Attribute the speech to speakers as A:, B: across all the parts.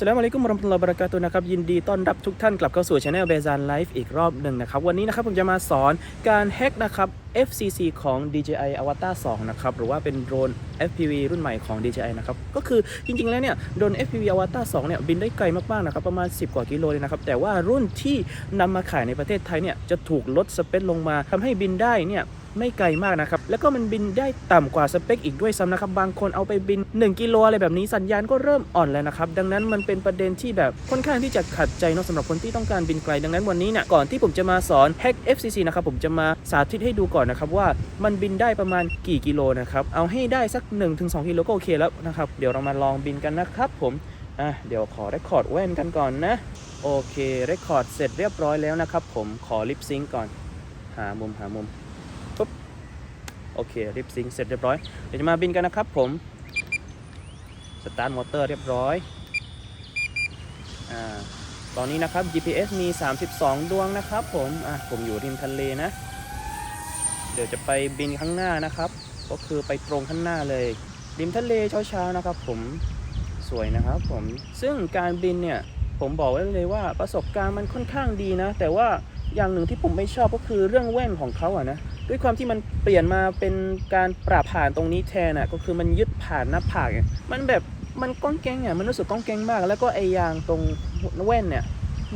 A: สลามอะลัยกุมวะเราะห์มะตุลลอฮ์วะบราะกาตุนะครับยินดีต้อนรับทุกท่านกลับเข้าสู่ช anel เบซานไลฟ์อีกรอบหนึ่งนะครับ วันนี้นะครับผมจะมาสอนการแฮกนะครับ FCC ของ DJI Avatar 2 นะครับ หรือว่าเป็นโดรน FPV รุ่นใหม่ของ DJI นะครับ ก็คือจริงๆ แล้วเนี่ยโดรน FPV Avatar 2 เนี่ย บินได้ไกลมาก ๆ นะครับ ประมาณ 10 กว่ากิโลเลยนะครับ แต่ว่ารุ่นที่นำมาขายในประเทศไทยเนี่ย จะถูกลดสเปคลงมาทำให้บินได้เนี่ย ไม่ไกลมากนะครับ แล้วก็มันบินได้ต่ำกว่าสเปคอีกด้วยซ้ำนะครับ บางคนเอาไปบิน 1 กิโลอะไรแบบนี้สัญญาณก็เริ่มอ่อนแล้วนะครับ ดังนั้นมันเป็นประเด็นที่แบบค่อนข้างที่จะขัดใจเนอะสำหรับคนที่ต้องการบินไกล ดังนั้นวันนี้เนี่ยก่อนที่ผมจะมาสอน Hack FCC นะครับผมจะมาสาธิตให้ดูก่อนนะครับว่ามันบินได้ประมาณกี่กิโลนะครับเอาให้ได้สัก 1-2กิโลก็โอเคแล้วนะครับเดี๋ยวเรามาลองบินกันนะครับผมอะเดี๋ยวขอเรคคอร์ดแว่นกันก่อนนะ โอเคเรคคอร์ดเสร็จเรียบร้อยแล้วนะครับผมขอลิปซิงก่อน หามุมหามุม โอเคริบซิงเสร็จเรียบร้อย เดี๋ยวจะมาบินกันนะครับผม สตาร์ทมอเตอร์เรียบร้อยอ่าตอนนี้นะครับ GPS มี 32 ดวงนะครับผมอะผมอยู่ริมทะเลนะ เดี๋ยวจะไปบินข้างหน้านะครับ ก็คือไปตรงข้างหน้าเลย ริมทะเลเช้าๆนะครับ ผมสวยนะครับผม ซึ่งการบินเนี่ยผมบอกไว้เลยว่าประสบการณ์มันค่อนข้างดีนะ แต่ว่าอย่างหนึ่งที่ผมไม่ชอบก็คือเรื่องแว่นของเขาอะนะ ด้วยความที่มันเปลี่ยนมาเป็นการปราบผ่านตรงนี้แทนอะก็คือมันยึดผ่านหน้าผากมันแบบมันก้องแกงอะมันรู้สึกก้องแกงมาก แล้วก็ไอ้ยางตรงแว่นเนี่ย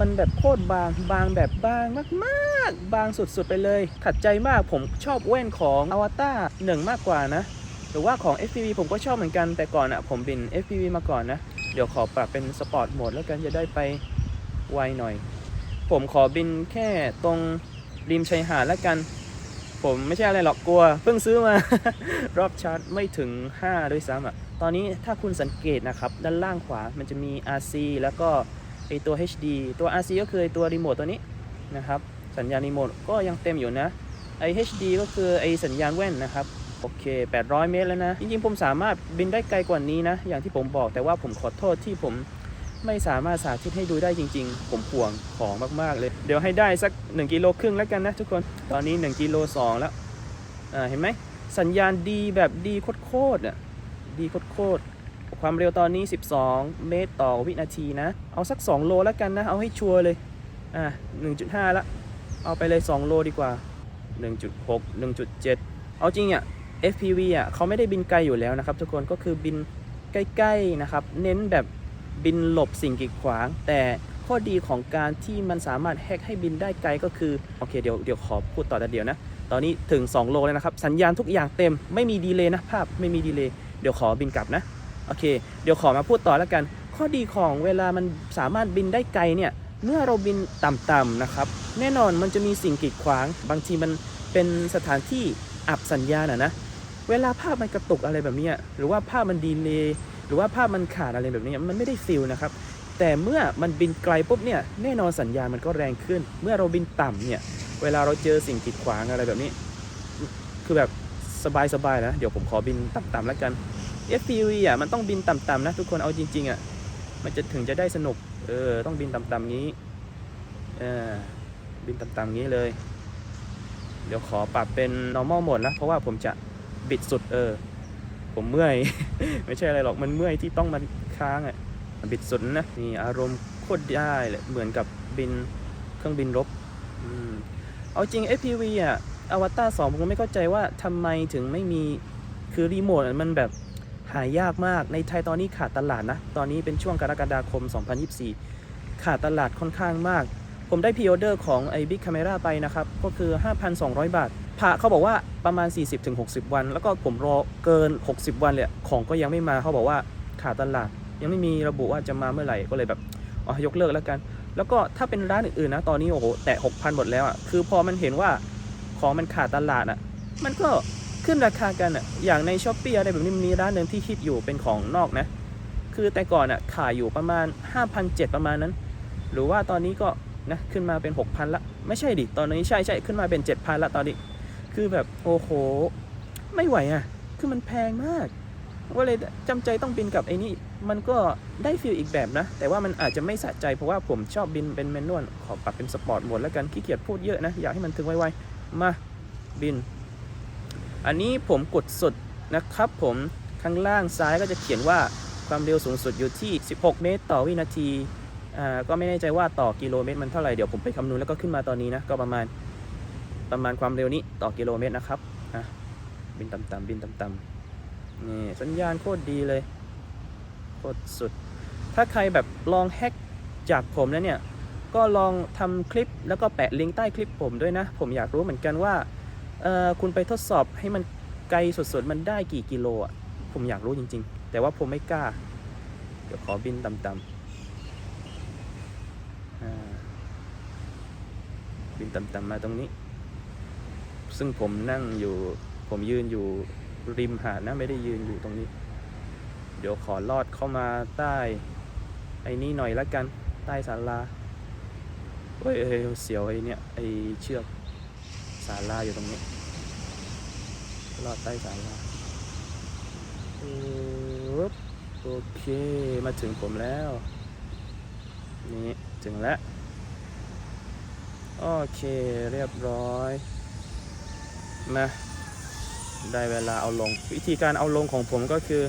A: มันแบบโคตรบางบางแบบบางมากๆ บางสุดๆไปเลยขัดใจมากผมชอบแว่นของอวตารหนึ่งมากกว่านะ หรือว่าของ FPV ผมก็ชอบเหมือนกันแต่ก่อนอะผมบิน FPV มาก่อนนะ เดี๋ยวขอปรับเป็นสปอร์ตโหมดแล้วกันจะได้ไปไวหน่อย ผมขอบินแค่ตรงริมชายหาดแล้วกัน ผมไม่ใช่อะไรหรอกกลัว เพิ่งซื้อมา รอบชาร์จไม่ถึง 5 ด้วยซ้ำอะ ตอนนี้ถ้าคุณสังเกตนะครับ ด้านล่างขวามันจะมี RC แล้วก็ไอตัว HD ตัว RC ก็คือไอตัวรีโมทตัวนี้นะครับ สัญญาณรีโมทก็ยังเต็มอยู่นะไอ HD ก็คือไอสัญญาณแว่นนะครับโอเค 800 เมตรแล้วนะ จริงๆ ผมสามารถบินได้ไกลกว่านี้นะ อย่างที่ผมบอก แต่ว่าผมขอโทษที่ผม ไม่สามารถสาธิตให้ดูได้จริง ๆ ผมห่วงของมากๆเลย เดี๋ยวให้ได้สัก1กิโลครึ่งแล้วกันนะทุกคน ตอนนี้1กิโล2แล้วเห็นไหมสัญญาณดีแบบดีโคตรๆอะดีโคตรๆความเร็วตอนนี้ 12 เมตรต่อวินาทีนะ เอาสัก 2 โลแล้วกันนะ เอาให้ชัวร์เลย อ่า1.5 ละ เอาไปเลย 2 โลดีกว่า 1.6 1.7 เอาจริงอะ FPV อะเขาไม่ได้บินไกลอยู่แล้วนะครับทุกคนก็คือบินใกล้ๆนะครับ เน้นแบบ บินหลบสิ่งกีดขวาง แต่ข้อดีของการที่มันสามารถแฮกให้บินได้ไกลก็คือ โอเคเดี๋ยวเดี๋ยวขอพูดต่อแต่เดียวนะ ตอนนี้ถึง 2 โลแล้วนะครับ สัญญาณทุกอย่างเต็มไม่มีดีเลย์นะภาพไม่มีดีเลย์เดี๋ยวขอบินกลับนะ โอเค เดี๋ยวขอมาพูดต่อแล้วกัน ข้อดีของเวลามันสามารถบินได้ไกลเนี่ยเมื่อเราบินต่ำๆนะครับ แน่นอนมันจะมีสิ่งกีดขวาง บางทีมันเป็นสถานที่อับสัญญาณอะนะ เวลาภาพมันกระตุกอะไรแบบนี้หรือว่าภาพมันดีเลย์ หรือว่าภาพมันขาดอะไรแบบนี้มันไม่ได้ฟิลนะครับแต่เมื่อมันบินไกลปุ๊บเนี่ยแน่นอนสัญญาณมันก็แรงขึ้น เมื่อเราบินต่ำเนี่ยเวลาเราเจอสิ่งกีดขวางอะไรแบบนี้ คือแบบสบายๆนะ เดี๋ยวผมขอบินต่ำๆแล้วกัน FPV อะมันต้องบินต่ำๆนะ ทุกคนเอาจริงๆอะมันจะถึงจะได้สนุกเออต้องบินต่ำๆงี้เออบินต่ำๆงี้เลย เดี๋ยวขอปรับเป็น normal mode นะเพราะว่าผมจะบิดสุดเออ ผมเมื่อย ไม่ใช่อะไรหรอกมันเมื่อยที่ต้องมันค้างอะบิดสุดนะนี่อารมณ์โคตรได้เลยเหมือนกับบินเครื่องบินรบอเอาจริง FPV อะอวตาร2ผมก็ไม่เข้าใจว่าทำไมถึงไม่มีคือรีโมทมันแบบหายากมากในไทยตอนนี้ขาดตลาดนะ ตอนนี้เป็นช่วงกรกฎาคม 2024 ขาดตลาดค่อนข้างมาก ผมได้พ r ออเดอร์ของไอ้ Big Camera ไปนะครับ ก็คือ 5,200 บาทผ่าเขาบอกว่าประมาณ 40-60 วัน แล้วก็ผมรอเกิน 60 วันเลยของก็ยังไม่มาเขาบอกว่าขาดตลาด ยังไม่มีระบุว่าจะมาเมื่อไหร่ก็เลยแบบอ๋อยกเลิกแล้วกัน แล้วก็ถ้าเป็นร้านอื่นๆนะตอนนี้โอ้โหแตะ6,000หมดแล้วอะคือพอมันเห็นว่าของมันขาดตลาดอะมันก็ขึ้นราคากันอะอย่างในช้อปปี้อะไรแบบนี้มันมีร้านหนึ่งที่คิดอยู่เป็นของนอกนะคือแต่ก่อนอะขายอยู่ประมาณ 5,700 ประมาณนั้น หรือว่าตอนนี้ก็นะขึ้นมาเป็น 6,000 ละ ไม่ใช่ดิ ตอนนี้ใช่ใช่ขึ้นมาเป็น 7,000 ละตอนนี้ คือแบบโอ้โห ไม่ไหวอะ คือมันแพงมาก ก็เลยจำใจต้องบินกับไอ้นี่ มันก็ได้ฟีลอีกแบบนะ แต่ว่ามันอาจจะไม่สะใจเพราะว่าผมชอบบินเป็นแมนนวล ขอปรับเป็นสปอร์ตโหมดแล้วกันขี้เกียจพูดเยอะนะ อยากให้มันถึงไวๆ มาบิน อันนี้ผมกดสุดนะครับผมข้างล่างซ้ายก็จะเขียนว่าความเร็วสูงสุดอยู่ที่ 16 เมตร ต่อวินาที อ่า ก็ไม่แน่ใจว่าต่อกิโลเมตรมันเท่าไหร่ เดี๋ยวผมไปคำนวณแล้วก็ขึ้นมาตอนนี้นะ ก็ประมาณ ประมาณความเร็วนี้ต่อกิโลเมตรนะครับอะบินต่ำๆบินต่ำๆนี่สัญญาณโคตรดีเลยโคตรสุด ถ้าใครแบบลองแฮกจากผมแล้วเนี่ย ก็ลองทำคลิปแล้วก็แปะลิงก์ใต้คลิปผมด้วยนะ ผมอยากรู้เหมือนกันว่าเอ่อคุณไปทดสอบให้มันไกลสุดๆมันได้กี่กิโลอะผมอยากรู้จริง ๆ แต่ว่าผมไม่กล้า เดี๋ยวขอบินต่ำๆอ่าบินต่ำๆมาตรงนี้ ซึ่งผมนั่งอยู่ ผมยืนอยู่ริมหาดนะไม่ได้ยืนอยู่ตรงนี้ เดี๋ยวขอลอดเข้ามาใต้ ไอ้นี่หน่อยละกัน ใต้ศาลาเฮ้ยเอ้ยเสียวไอ้เนี่ยไอ้เชือกศาลาอยู่ตรงนี้ ลอดใต้ศาลาโอเคมาถึงผมแล้ว นี่ ถึงแล้ว โอเคเรียบร้อย มาได้เวลาเอาลง วิธีการเอาลงของผมก็คือ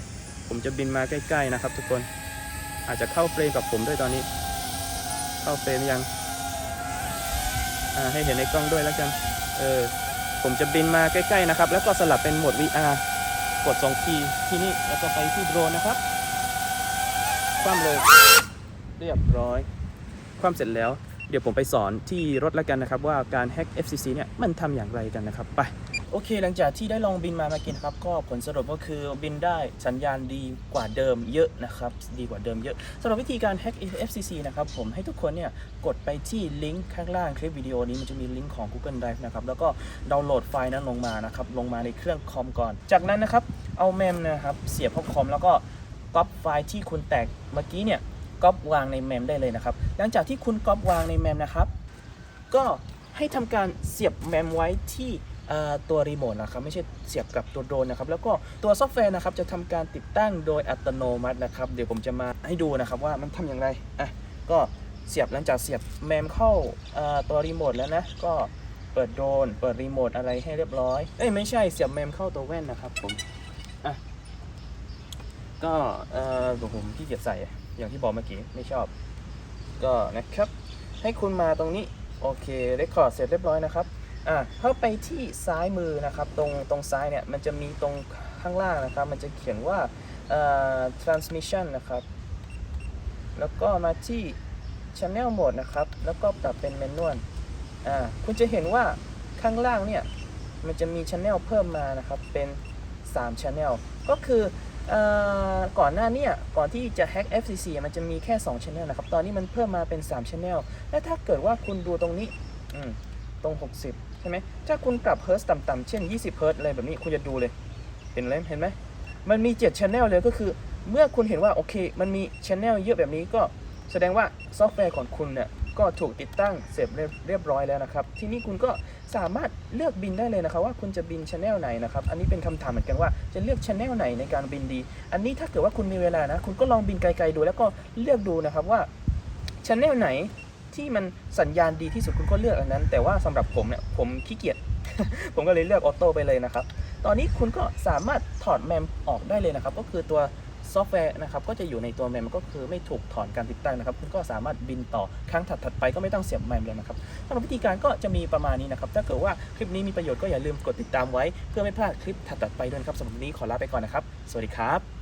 A: ผมจะบินมาใกล้ ๆนะครับ ทุกคนอาจจะเข้าเฟรมกับผมด้วยตอนนี้ เข้าเฟรมยังให้เห็นในกล้องด้วยแล้วกันเออผมจะบินมาใกล้ๆนะครับ แล้วก็สลับเป็นโหมด VR กด2ทีที่นี่แล้วก็ไปที่โดรนนะครับ คว่ำเลย เรียบร้อย คว่ำเสร็จแล้ว เดี๋ยวผมไปสอนที่รถแล้วกันนะครับ ว่าการแฮ็ก FCC เนี่ยมันทำอย่างไรกันนะครับ ไป โอเค หลังจากที่ได้ลองบินมาเมื่อกี้นะครับ ก็ผลสรุปก็คือบินได้สัญญาณดีกว่าเดิมเยอะนะครับ ดีกว่าเดิมเยอะสำหรับวิธีการแฮ็ก FCC นะครับ ผมให้ทุกคนเนี่ยกดไปที่ลิงก์ข้างล่างคลิปวิดีโอนี้มันจะมีลิงก์ของ Google Drive นะครับแล้วก็ดาวน์โหลดไฟล์นั้นลงมานะครับลงมาในเครื่องคอมก่อน จากนั้นนะครับเอาแมมนะครับเสียบเข้าคอมแล้วก็ก๊อปไฟล์ที่คุณแตกเมื่อกี้เนี่ย ก๊อปวางในแมมได้เลยนะครับ หลังจากที่คุณก๊อปวางในแมมนะครับ ก็ให้ทำการเสียบแมมไว้ที่ตัวรีโมทนะครับไม่ใช่เสียบกับตัวโดรนนะครับแล้วก็ตัวซอฟต์แวร์นะครับจะทำการติดตั้งโดยอัตโนมัตินะครับ เดี๋ยวผมจะมาให้ดูนะครับว่ามันทำอย่างไรอะก็เสียบหลังจากเสียบแมมเข้าตัวรีโมทแล้วนะก็เปิดโดรนเปิดรีโมทอะไรให้เรียบร้อยเอ้ยไม่ใช่เสียบแมมเข้าตัวแว่นนะครับผมอะก็เออผมที่เกียจใส่ อย่างที่บอกเมื่อกี้ไม่ชอบ ก็นะครับ ให้คุณมาตรงนี้ โอเคเรคคอร์ดเสร็จเรียบร้อยนะครับอะเข้าไปที่ซ้ายมือนะครับ ตรงตรงซ้ายเนี่ยมันจะมีตรงข้างล่างนะครับ มันจะเขียนว่าเอ่อ transmission นะครับ แล้วก็มาที่ channel mode นะครับ แล้วก็ปรับเป็น manual อ่าคุณจะเห็นว่าข้างล่างเนี่ยมันจะมี channel เพิ่มมานะครับเป็น3 channel ก็คือ ก่อนหน้าเนี้ก่อนที่จะ hack FCC มันจะมีแค่ 2 channel นะครับ ตอนนี้มันเพิ่มมาเป็น 3 channel และถ้าเกิดว่าคุณดูตรงนี้ตรง 60 ใช่ไหม ถ้าคุณปรับเฮิร์ตต่ำๆเช่น 20เฮิร์ตอะไรแบบนี้คุณจะดูเลยเห็นเลยเห็นไหม มันมี 7 channel เลยก็คือ เมื่อคุณเห็นว่าโอเค มันมี channel เยอะแบบนี้ก็แสดงว่าซอฟต์แวร์ของคุณเนี่ย ก็ถูกติดตั้งเสร็จเรียบร้อยแล้วนะครับ ทีนี้คุณก็สามารถเลือกบินได้เลยนะครับ ว่าคุณจะบินช anel ไหนนะครับ อันนี้เป็นคำถามเหมือนกันว่าจะเลือกช anel ไหนในการบินดี อันนี้ถ้าเกิดว่าคุณมีเวลานะ คุณก็ลองบินไกลๆดู แล้วก็เลือกดูนะครับว่าช anel ไหนที่มันสัญญาณดีที่สุดคุณก็เลือกอันนั้น แต่ว่าสำหรับผมเนี่ยผมขี้เกียจผมก็เลยเลือกออโต้ไปเลยนะครับ ตอนนี้คุณก็สามารถถอดแมมออกได้เลยนะครับ ก็คือตัว ซอฟต์แวร์นะครับก็จะอยู่ในตัวแมมก็คือไม่ถูกถอนการติดตั้งนะครับ คุณก็สามารถบินต่อครั้งถัดๆไปก็ไม่ต้องเสียบแมมเลยนะครับสำหรับวิธีการก็จะมีประมาณนี้นะครับ ถ้าเกิดว่าคลิปนี้มีประโยชน์ก็อย่าลืมกดติดตามไว้ เพื่อไม่พลาดคลิปถัดๆไปด้วยนะครับสำหรับวันนี้ขอลาไปก่อนนะครับ สวัสดีครับ